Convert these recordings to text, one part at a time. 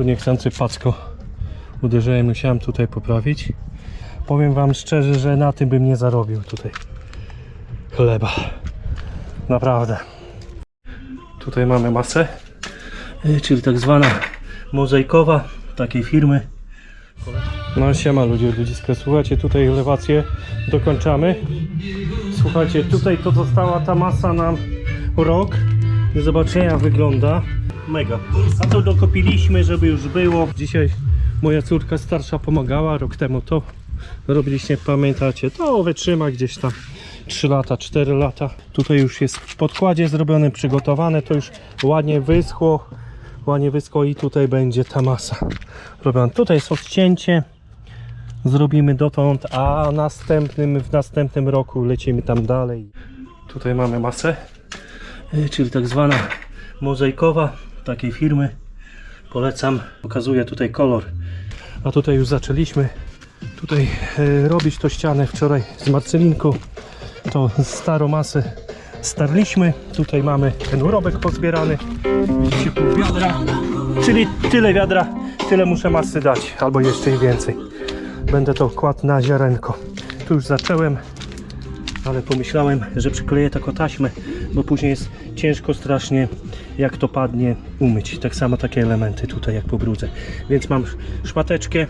Tu niechcący packo uderzyłem, musiałem tutaj poprawić. Powiem wam szczerze, że na tym bym nie zarobił tutaj chleba. Naprawdę. Tutaj mamy masę, y, czyli tak zwana mozaikowa takiej firmy. No siema ludzie, ludziska, słuchajcie, tutaj elewację dokończamy. Słuchajcie, tutaj to została ta masa nam rok. Do zobaczenia wygląda mega. A to dokopiliśmy, żeby już było. Dzisiaj moja córka starsza pomagała, rok temu to robiliście, pamiętacie, to wytrzyma gdzieś tam 3 lata, 4 lata. Tutaj już jest w podkładzie zrobione, przygotowane, to już ładnie wyschło. Ładnie wyschło i tutaj będzie ta masa robiona. Tutaj jest odcięcie zrobimy dotąd, a następnym, w następnym roku lecimy tam dalej. Tutaj mamy masę, y, czyli tak zwana mozaikowa takiej firmy. Polecam, pokazuję tutaj kolor. A tutaj już zaczęliśmy tutaj y, robić to ścianę wczoraj z Marcelinką. To starą masę starliśmy. Tutaj mamy ten urobek pozbierany. Widzicie pół wiadra, czyli tyle wiadra, tyle muszę masy dać, albo jeszcze i więcej będę to kładł na ziarenko. Tu już zacząłem, ale pomyślałem, że przykleję taką taśmę, bo później jest ciężko strasznie, jak to padnie, umyć. Tak samo takie elementy tutaj, jak pobrudzę. Więc mam szmateczkę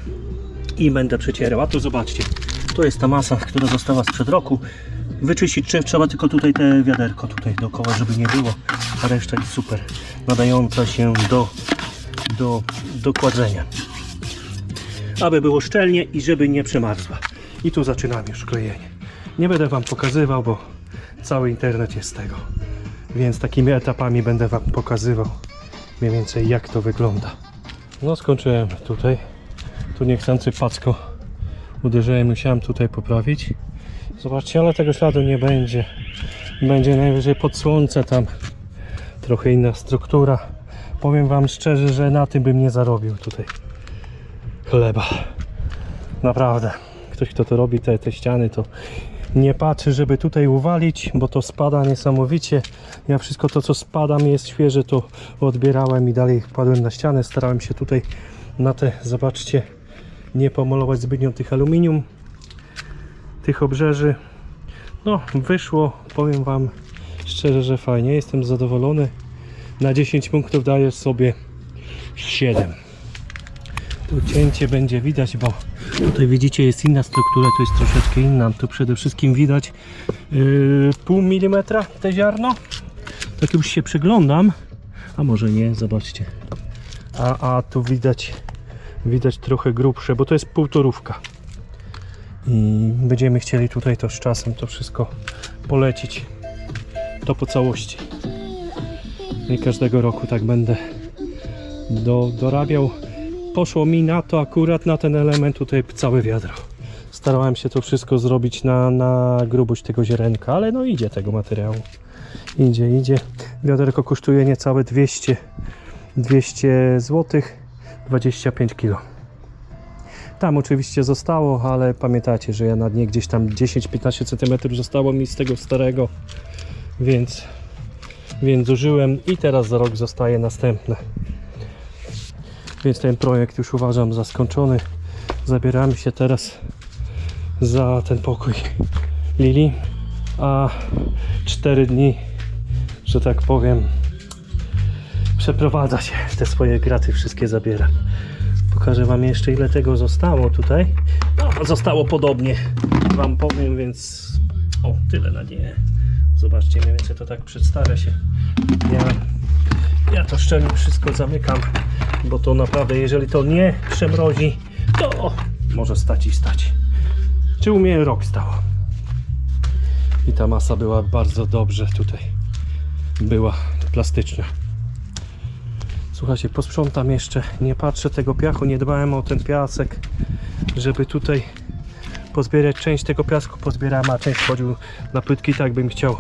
i będę przecierał. A tu zobaczcie, to jest ta masa, która została sprzed roku. Wyczyścić trze- trzeba tylko tutaj te wiaderko tutaj dookoła, żeby nie było, a reszta jest super, nadająca się do, do, do kładzenia aby było szczelnie i żeby nie przemarzła. I tu zaczynam już klejenie. Nie będę Wam pokazywał, bo cały internet jest z tego. Więc takimi etapami będę Wam pokazywał mniej więcej jak to wygląda. No skończyłem tutaj. Tu niechcący packo uderzyłem, musiałem tutaj poprawić. Zobaczcie, ale tego śladu nie będzie. Będzie najwyżej pod słońce tam. Trochę inna struktura. Powiem Wam szczerze, że na tym bym nie zarobił tutaj chleba. Naprawdę. Ktoś, kto to robi, te, te ściany, to nie patrzy, żeby tutaj uwalić, bo to spada niesamowicie. Ja wszystko to, co spada mi jest świeże, to odbierałem i dalej kładłem na ścianę. Starałem się tutaj na te, zobaczcie, nie pomalować zbytnio tych aluminium, tych obrzeży. No, wyszło, powiem Wam szczerze, że fajnie. Jestem zadowolony. Na 10 punktów daję sobie 7. Tu cięcie będzie widać, bo tutaj widzicie jest inna struktura, to jest troszeczkę inna. Tu przede wszystkim widać yy, pół milimetra te ziarno. Tak już się przyglądam, a może nie, zobaczcie. A, a tu widać, widać trochę grubsze, bo to jest półtorówka. I będziemy chcieli tutaj to z czasem to wszystko polecić. To po całości. I każdego roku tak będę do, dorabiał poszło mi na to akurat na ten element tutaj całe wiadro. Starałem się to wszystko zrobić na, na grubość tego ziarenka, ale no idzie tego materiału. Idzie, idzie. Wiaderko kosztuje niecałe 200, 200 zł, 25 kg. Tam oczywiście zostało, ale pamiętacie, że ja na dnie gdzieś tam 10-15 cm zostało mi z tego starego, więc, więc zużyłem i teraz za rok zostaje następne. Więc ten projekt już uważam za skończony. Zabieramy się teraz za ten pokój Lili, a 4 dni, że tak powiem, przeprowadza się te swoje graty, wszystkie zabiera. Pokażę Wam jeszcze ile tego zostało tutaj. No, zostało podobnie, Wam powiem, więc o, tyle na nie. Zobaczcie, mniej więcej to tak przedstawia się. Ja, ja to szczelnie wszystko zamykam bo to naprawdę, jeżeli to nie przemrozi, to może stać i stać. Czy u mnie rok stało. I ta masa była bardzo dobrze tutaj była plastyczna. Słuchajcie, posprzątam jeszcze, nie patrzę tego piachu, nie dbałem o ten piasek, żeby tutaj pozbierać część tego piasku, pozbierałem, a część chodził na płytki, tak bym chciał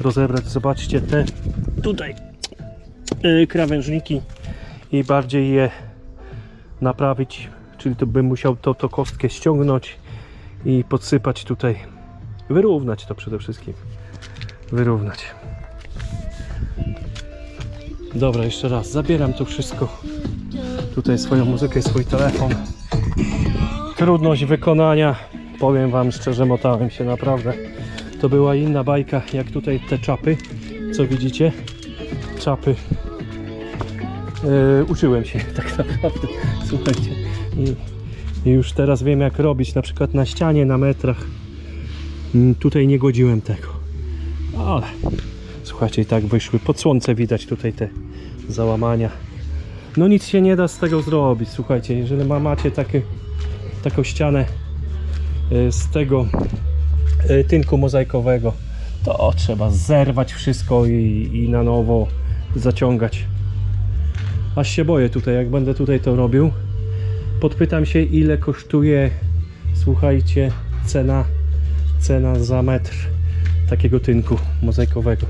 rozebrać. Zobaczcie te tutaj krawężniki i bardziej je naprawić, czyli to bym musiał to, to kostkę ściągnąć i podsypać tutaj, wyrównać to przede wszystkim, wyrównać. Dobra, jeszcze raz, zabieram to wszystko, tutaj swoją muzykę, swój telefon. Trudność wykonania, powiem wam szczerze, motałem się naprawdę. To była inna bajka, jak tutaj te czapy, co widzicie. Czapy. Yy, uczyłem się tak naprawdę, słuchajcie. I, już teraz wiem jak robić, na przykład na ścianie, na metrach. Mm, Tutaj nie godziłem tego. Ale słuchajcie, i tak wyszły. Pod słońce widać tutaj te załamania. No nic się nie da z tego zrobić. Słuchajcie, jeżeli ma, macie takie, taką ścianę y, z tego y, tynku mozaikowego, to trzeba zerwać wszystko i, i na nowo zaciągać. Aż się boję tutaj, jak będę tutaj to robił. Podpytam się, ile kosztuje, słuchajcie, cena, cena za metr takiego tynku mozaikowego.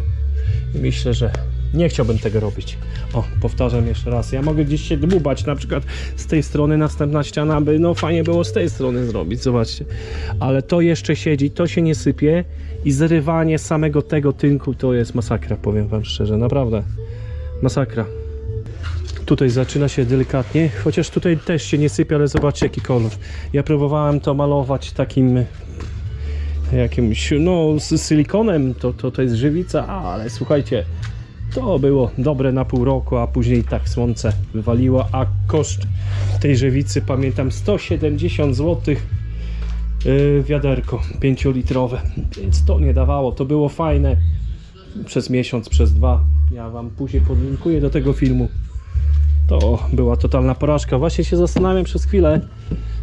I myślę, że nie chciałbym tego robić. O, powtarzam jeszcze raz. Ja mogę gdzieś się dłubać, na przykład z tej strony następna ściana by, no fajnie było z tej strony zrobić, zobaczcie. Ale to jeszcze siedzi, to się nie sypie i zrywanie samego tego tynku to jest masakra, powiem wam szczerze, naprawdę. Masakra. Tutaj zaczyna się delikatnie, chociaż tutaj też się nie sypie, ale zobaczcie jaki kolor. Ja próbowałem to malować takim jakimś, no z silikonem, to, to, to jest żywica, ale słuchajcie, to było dobre na pół roku, a później tak słońce wywaliło, a koszt tej żywicy, pamiętam, 170 zł yy, wiaderko 5-litrowe, więc to nie dawało, to było fajne przez miesiąc, przez dwa. Ja wam później podlinkuję do tego filmu. To była totalna porażka. Właśnie się zastanawiam przez chwilę,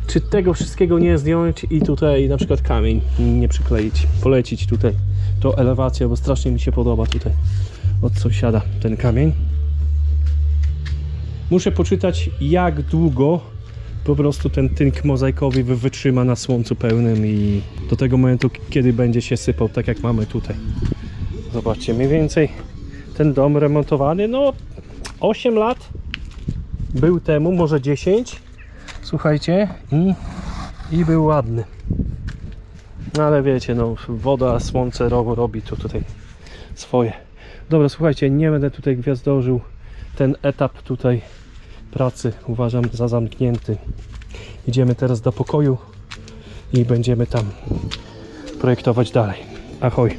czy tego wszystkiego nie zdjąć i tutaj na przykład kamień nie przykleić, polecić tutaj to elewację, bo strasznie mi się podoba tutaj od sąsiada ten kamień. Muszę poczytać jak długo po prostu ten tynk mozaikowy wy- wytrzyma na słońcu pełnym i do tego momentu kiedy będzie się sypał tak jak mamy tutaj. Zobaczcie, mniej więcej ten dom remontowany, no 8 lat był temu, może 10 słuchajcie i, i był ładny. No ale wiecie no woda, słońce ro, robi to tutaj swoje. Dobra słuchajcie, nie będę tutaj gwiazdorzył ten etap tutaj pracy uważam za zamknięty. Idziemy teraz do pokoju i będziemy tam projektować dalej. Ahoj.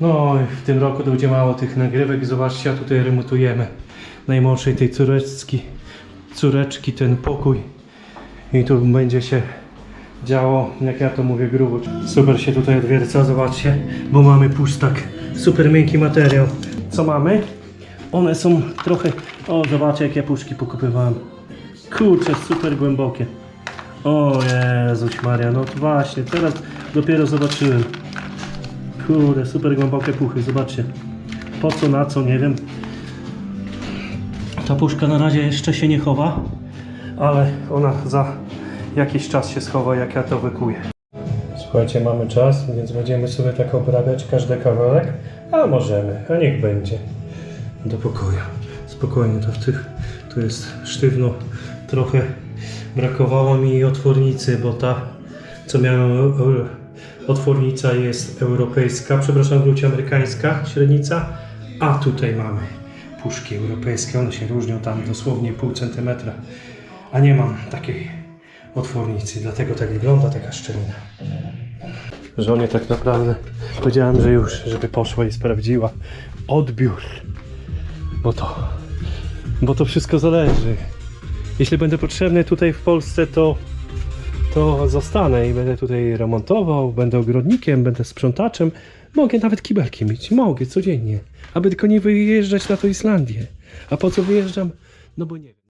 No w tym roku będzie mało tych nagrywek. Zobaczcie, a tutaj remontujemy najmłodszej tej córeczki córeczki ten pokój i tu będzie się działo, jak ja to mówię grubo. Super się tutaj odwierca, zobaczcie, bo mamy pustak, super miękki materiał. Co mamy? One są trochę, o zobaczcie jakie puszki pokupywałem. Kurczę, super głębokie. O Jezuś Maria, no właśnie, teraz dopiero zobaczyłem. Kurde, super głębokie puchy, zobaczcie. Po co, na co, nie wiem. Ta puszka na razie jeszcze się nie chowa, ale ona za jakiś czas się schowa, jak ja to wykuję. Słuchajcie, mamy czas, więc będziemy sobie tak obrabiać każdy kawałek, a możemy, a niech będzie. Do pokoju. Spokojnie, to w tych, tu jest sztywno, trochę brakowało mi otwornicy, bo ta, co miałem, otwornica jest europejska, przepraszam, wróci amerykańska średnica, a tutaj mamy puszki europejskie, one się różnią tam dosłownie pół centymetra, a nie mam takiej otwornicy, dlatego tak wygląda taka szczelina. Żonie tak naprawdę powiedziałem, że już, żeby poszła i sprawdziła odbiór, bo to, bo to wszystko zależy. Jeśli będę potrzebny tutaj w Polsce, to to zostanę i będę tutaj remontował, będę ogrodnikiem, będę sprzątaczem. Mogę nawet kibelki mieć, mogę codziennie, aby tylko nie wyjeżdżać na tą Islandię. A po co wyjeżdżam? No bo nie.